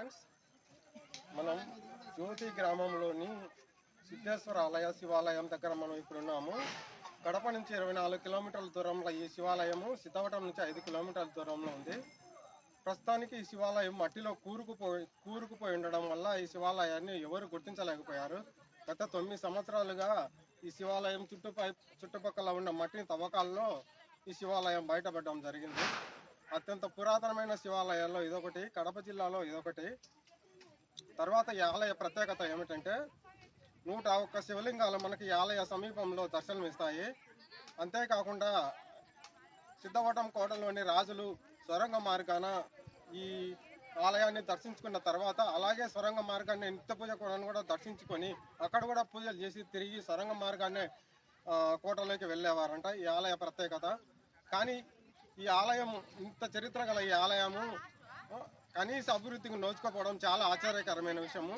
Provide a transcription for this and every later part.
Friends మనం జ్యోతి గ్రామంలోని సిద్ధేశ్వర ఆలయ శివాలయం దగ్గర మనం ఇప్పుడున్నాము. కడప నుంచి ఇరవై నాలుగు కిలోమీటర్ల దూరంలో ఈ శివాలయము సిద్ధవటం నుంచి ఐదు కిలోమీటర్ల దూరంలో ఉంది. ప్రస్తుతానికి ఈ శివాలయం మట్టిలో కూరుకుపోయి కూరుకుపోయి ఉండడం వల్ల ఈ శివాలయాన్ని ఎవరు గుర్తించలేకపోయారు. గత తొమ్మిది సంవత్సరాలుగా ఈ శివాలయం చుట్టుపై చుట్టుపక్కల ఉన్న మట్టిని తవ్వకాల్లో ఈ శివాలయం బయటపడడం జరిగింది. అత్యంత పురాతనమైన శివాలయాల్లో ఇదొకటి కడప జిల్లాలో ఇదొకటి. తర్వాత ఈ ఆలయ ప్రత్యేకత ఏమిటంటే నూట ఒక్క శివలింగాలు మనకి ఈ ఆలయ సమీపంలో దర్శనమిస్తాయి. అంతేకాకుండా సిద్ధవటం కోటలోని రాజులు సొరంగ మార్గాన ఈ ఆలయాన్ని దర్శించుకున్న తర్వాత అలాగే సొరంగ మార్గాన్ని నిత్య పూజ కోటను కూడా దర్శించుకొని అక్కడ కూడా పూజలు చేసి తిరిగి సొరంగ మార్గాన్ని కోటలోకి వెళ్ళేవారంట ఈ ఆలయ ప్రత్యేకత. కానీ ఈ ఆలయం ఇంత చరిత్ర గల ఈ ఆలయము కనీస అభివృద్ధికి నోచుకోపోవడం చాలా ఆశ్చర్యకరమైన విషయము.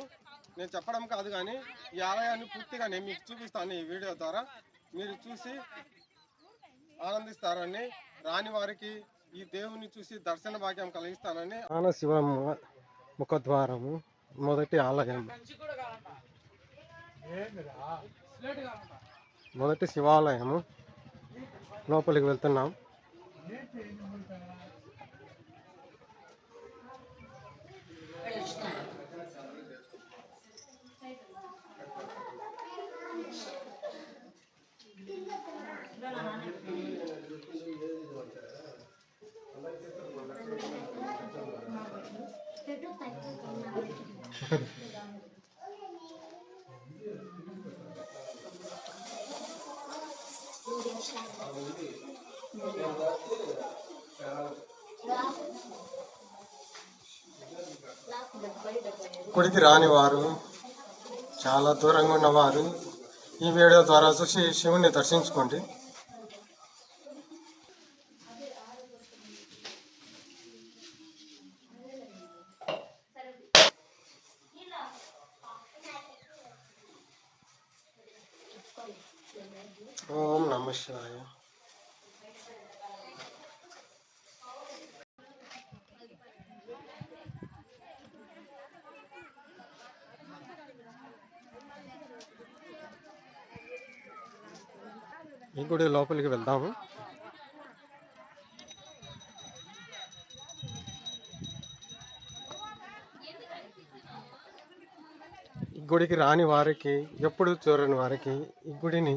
నేను చెప్పడం కాదు కానీ ఈ ఆలయాన్ని పూర్తిగా నేను మీకు చూపిస్తాను ఈ వీడియో ద్వారా. మీరు చూసి ఆనందిస్తారని రాని వారికి ఈ దేవుని చూసి దర్శన భాగ్యం కలిగిస్తానని శివ ముఖద్వారము మొదటి ఆలయం. మొదటి శివాలయము. లోపలికి వెళ్తున్నాం. గుడికి రాని వారు చాలా దూరంగా ఉన్నవారు ఈ వీడియో ద్వారా చూసి శివుని దర్శించుకోండి. ఓం నమ శివాయ. ఈ గుడి లోపలికి వెళ్దాము. ఈ గుడికి రాని వారికి ఎప్పుడు చూడని వారికి ఈ గుడిని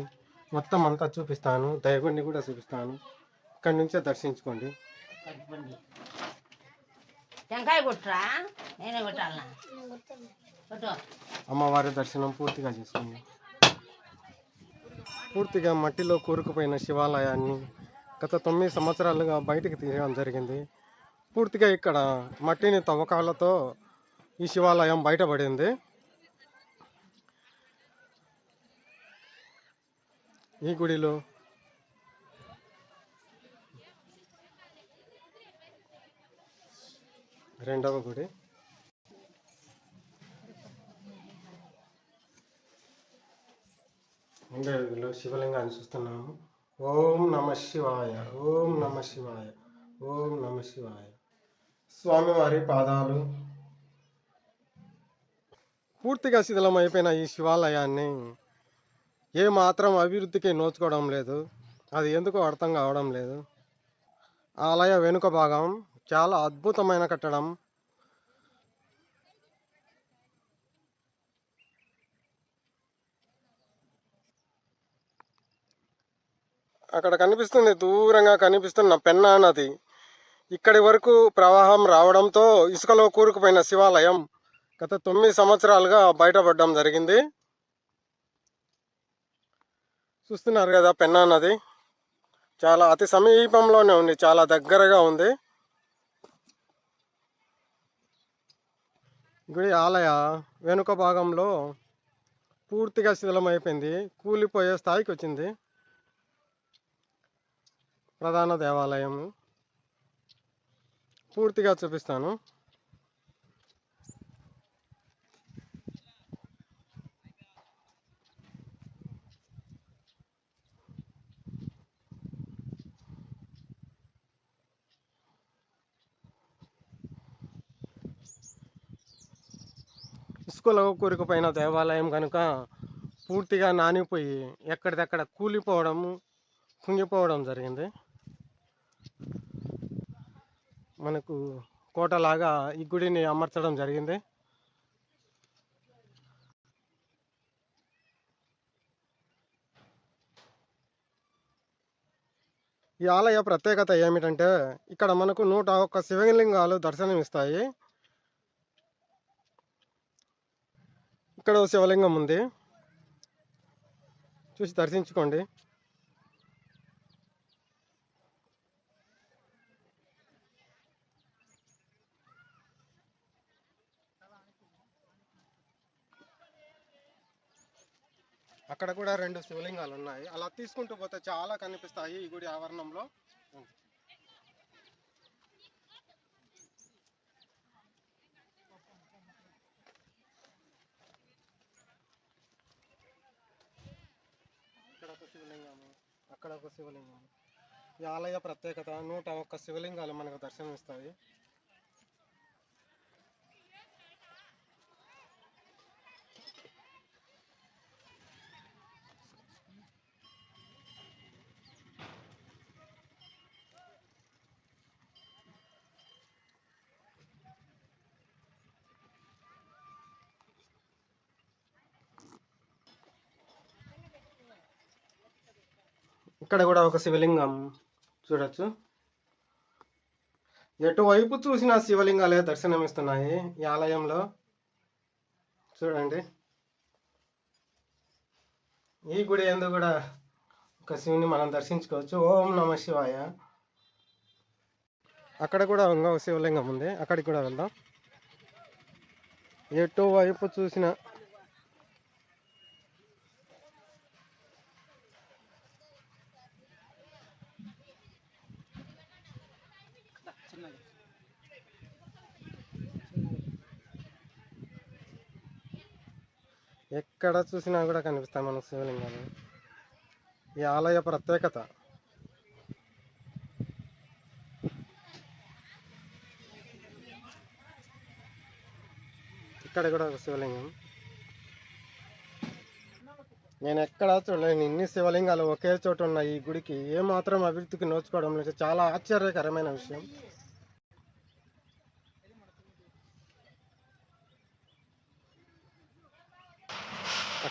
మొత్తం అంతా చూపిస్తాను. దైవుడిని కూడా చూపిస్తాను. ఇక్కడి నుంచే దర్శించుకోండి. అమ్మవారి దర్శనం పూర్తిగా చేసుకోండి పూర్తిగా మట్టిలో కూరుకుపోయిన శివాలయాన్ని గత తొమ్మిది సంవత్సరాలుగా బయటికి తీయడం జరిగింది. పూర్తిగా ఇక్కడ మట్టిని తవ్వకాలతో ఈ శివాలయం బయటపడింది. ఈ గుడిలో రెండవ గుడి. ఉండేలో శివలింగాన్ని చూస్తున్నాము. ఓం నమ శివాయ ఓం నమ శివాయ ఓం నమ శివాయ. స్వామివారి పాదాలు. పూర్తిగా శిథిలం అయిపోయిన ఈ శివాలయాన్ని ఏ మాత్రం అభివృద్ధికి నోచుకోవడం లేదు. అది ఎందుకు అర్థం కావడం లేదు. ఆలయ వెనుక భాగం చాలా అద్భుతమైన కట్టడం అక్కడ కనిపిస్తుంది దూరంగా కనిపిస్తున్న పెన్నా నది. ఇక్కడి వరకు ప్రవాహం రావడంతో ఇసుకలో కూరుకుపోయిన శివాలయం గత తొమ్మిది సంవత్సరాలుగా బయటపడడం జరిగింది. చూస్తున్నారు కదా పెన్నా నది. చాలా అతి సమీపంలోనే ఉంది చాలా దగ్గరగా ఉంది. గుడి ఆలయ వెనుక భాగంలో పూర్తిగా శిథిలమైపోయింది కూలిపోయే స్థాయికి వచ్చింది. ప్రధాన దేవాలయం పూర్తిగా చూపిస్తాను. ఇసుకలో కూరుకుపోయిన దేవాలయం కనుక పూర్తిగా నానిపోయి ఎక్కడిదక్కడ కూలిపోవడము కుంగిపోవడం జరిగింది. మనకు కోటలాగా ఈ గుడిని అమర్చడం జరిగింది. ఈ ఆలయ ప్రత్యేకత ఏమిటంటే ఇక్కడ మనకు నూట ఒక్క శివలింగాలు దర్శనమిస్తాయి. ఇక్కడ శివలింగం ఉంది. చూసి దర్శించుకోండి. అక్కడ కూడా రెండు శివలింగాలు ఉన్నాయి అలా తీసుకుంటూ పోతే చాలా కనిపిస్తాయి ఈ గుడి ఆవరణంలో. ఇక్కడ ఒక శివలింగము అక్కడ ఒక శివలింగం ఈ ఆలయ ప్రత్యేకత నూట ఒక్క శివలింగాలు మనకు దర్శనమిస్తాయి. ఇక్కడ కూడా ఒక శివలింగం చూడొచ్చు. ఎటువైపు చూసిన శివలింగాలే దర్శనమిస్తున్నాయి ఈ ఆలయంలో. చూడండి. ఈ గుడి ఎందు కూడా ఒక శివుని మనం దర్శించుకోవచ్చు. ఓం నమ శివాయ. అక్కడ కూడా ఇంకో శివలింగం ఉంది. అక్కడికి కూడా వెళ్దాం. ఎటువైపు చూసిన ఎక్కడ చూసినా కూడా కనిపిస్తాయి మనకు శివలింగాలు. ఈ ఆలయ ప్రత్యేకత. ఇక్కడ కూడా ఒక శివలింగం. నేను ఎక్కడ చూడలేను. ఇన్ని శివలింగాలు ఒకే చోట ఉన్న ఈ గుడికి ఏమాత్రం అభివృద్ధికి నోచుకోవడం లేదు. చాలా ఆశ్చర్యకరమైన విషయం.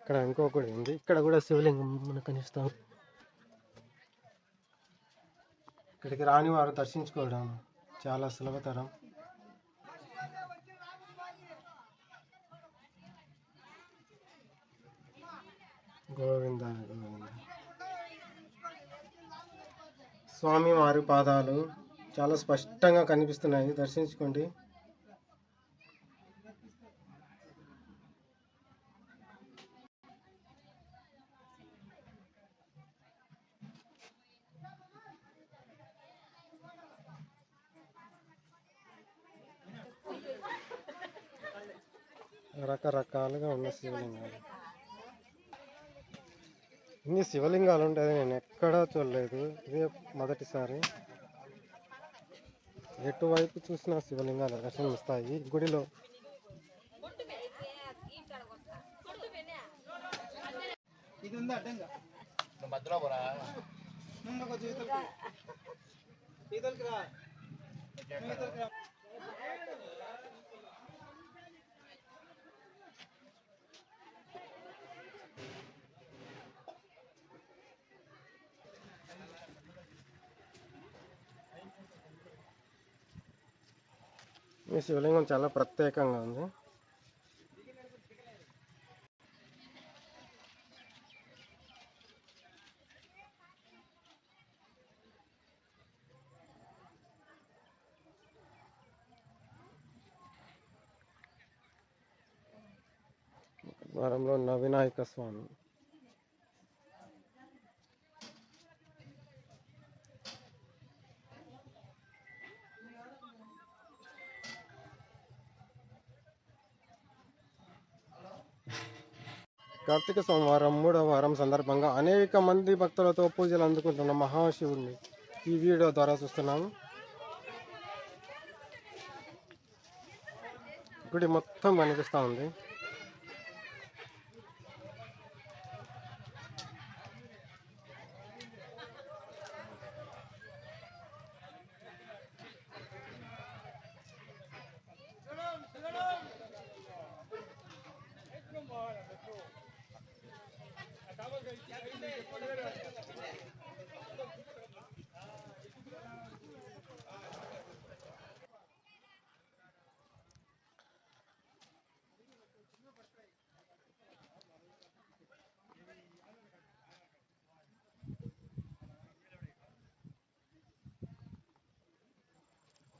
ఇక్కడ ఇంకొకటి ఉంది. ఇక్కడ కూడా శివలింగం మనకు కనిపిస్తాం ఇక్కడికి రాని వారు దర్శించుకోవడం చాలా సులభతరం. గోవింద గోవింద. స్వామి వారి పాదాలు చాలా స్పష్టంగా కనిపిస్తున్నాయి. దర్శించుకోండి. రకరకాలుగా ఉన్న శివలింగాలు. ఇన్ని శివలింగాలు ఉంటాయి నేను ఎక్కడా చూడలేదు. ఇదే మొదటిసారి. ఎటువైపు చూసినా శివలింగాలు దర్శనమిస్తాయి. గుడిలో ఇది ఈ శివలింగం చాలా ప్రత్యేకంగా ఉంది. ద్వారంలో ఉన్న వినాయక స్వామి. కార్తీక సోమవారం మూడవ వారం సందర్భంగా అనేక మంది భక్తులతో పూజలు అందుకుంటున్న మహాశివుడిని ఈ వీడియో ద్వారా చూస్తున్నాము. గుడి మొత్తం కనిపిస్తూ ఉంది.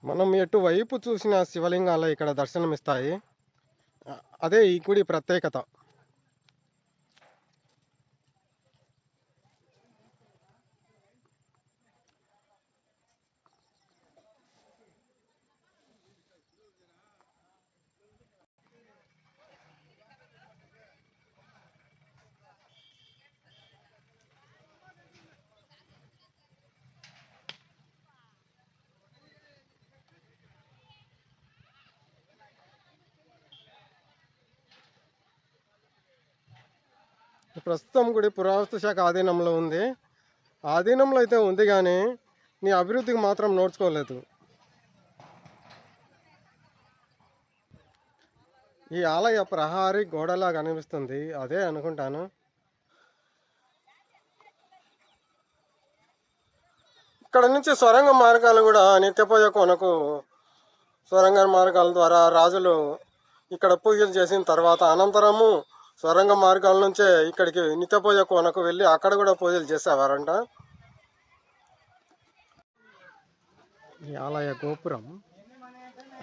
మనం ఎటువైపు చూసిన శివలింగాలు ఇక్కడ దర్శనమిస్తాయి. అదే ఈ గుడి ప్రత్యేకత. ప్రస్తుతం గుడి పురావస్తు శాఖ ఆధీనంలో ఉంది. ఆధీనంలో అయితే ఉంది కానీ నీ అభివృద్ధికి మాత్రం నోడ్చుకోలేదు ఈ ఆలయ ప్రహారీ గోడలా కనిపిస్తుంది అదే అనుకుంటాను. ఇక్కడ నుంచి సొరంగ మార్గాలు కూడా నిత్యపోయే కొనకు సొరంగ మార్గాల ద్వారా రాజులు ఇక్కడ పూజలు చేసిన తర్వాత అనంతరము సొరంగ మార్గాల నుంచే ఇక్కడికి నిత్యపూజ కోనకు వెళ్ళి అక్కడ కూడా పూజలు చేసేవారంట. ఈ ఆలయ గోపురం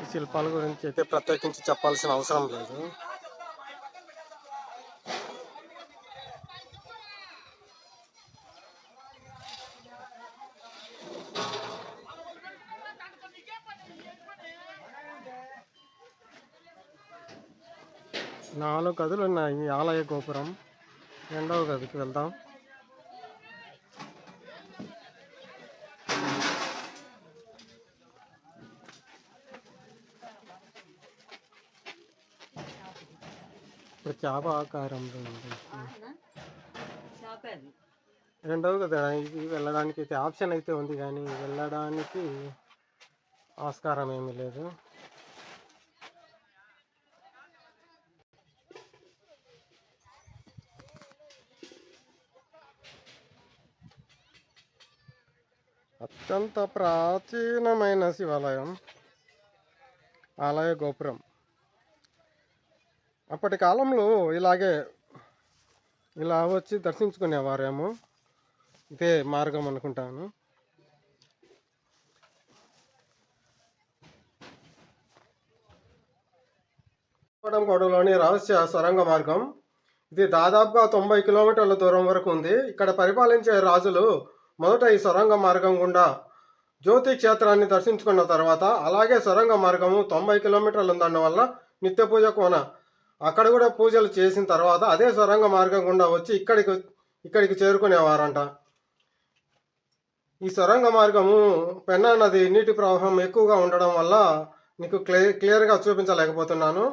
ఈ శిల్పాల గురించి అయితే ప్రత్యేకించి చెప్పాల్సిన అవసరం లేదు. నాలుగు గదులు ఉన్నాయి. ఈ ఆలయ గోపురం. రెండవ గదికి వెళ్దాం. ఇప్పుడు చేప ఆకారంలో ఉంది. రెండవ కదా ఇది వెళ్ళడానికి అయితే ఆప్షన్ అయితే ఉంది కానీ వెళ్ళడానికి ఆస్కారం ఏమీ లేదు. అత్యంత ప్రాచీనమైన శివాలయం ఆలయ గోపురం. అప్పటి కాలంలో ఇలాగే ఇలా వచ్చి దర్శించుకునేవారేమో? ఇదే మార్గం అనుకుంటాను. కోటలోని రహస్య సొరంగ మార్గం. ఇది దాదాపుగా తొంభై కిలోమీటర్ల దూరం వరకు ఉంది. ఇక్కడ పరిపాలించే రాజులు మొదట ఈ సొరంగ మార్గం గుండా జ్యోతి క్షేత్రాన్ని దర్శించుకున్న తర్వాత అలాగే సొరంగ మార్గము తొంభై కిలోమీటర్లు ఉందన్న వల్ల నిత్య పూజ కోన అక్కడ కూడా పూజలు చేసిన తర్వాత అదే సొరంగ మార్గం గుండా వచ్చి ఇక్కడికి ఇక్కడికి చేరుకునేవారంట. ఈ సొరంగ మార్గము పెన్నా నది నీటి ప్రవాహం ఎక్కువగా ఉండడం వల్ల నీకు క్లియర్ క్లియర్గా చూపించలేకపోతున్నాను.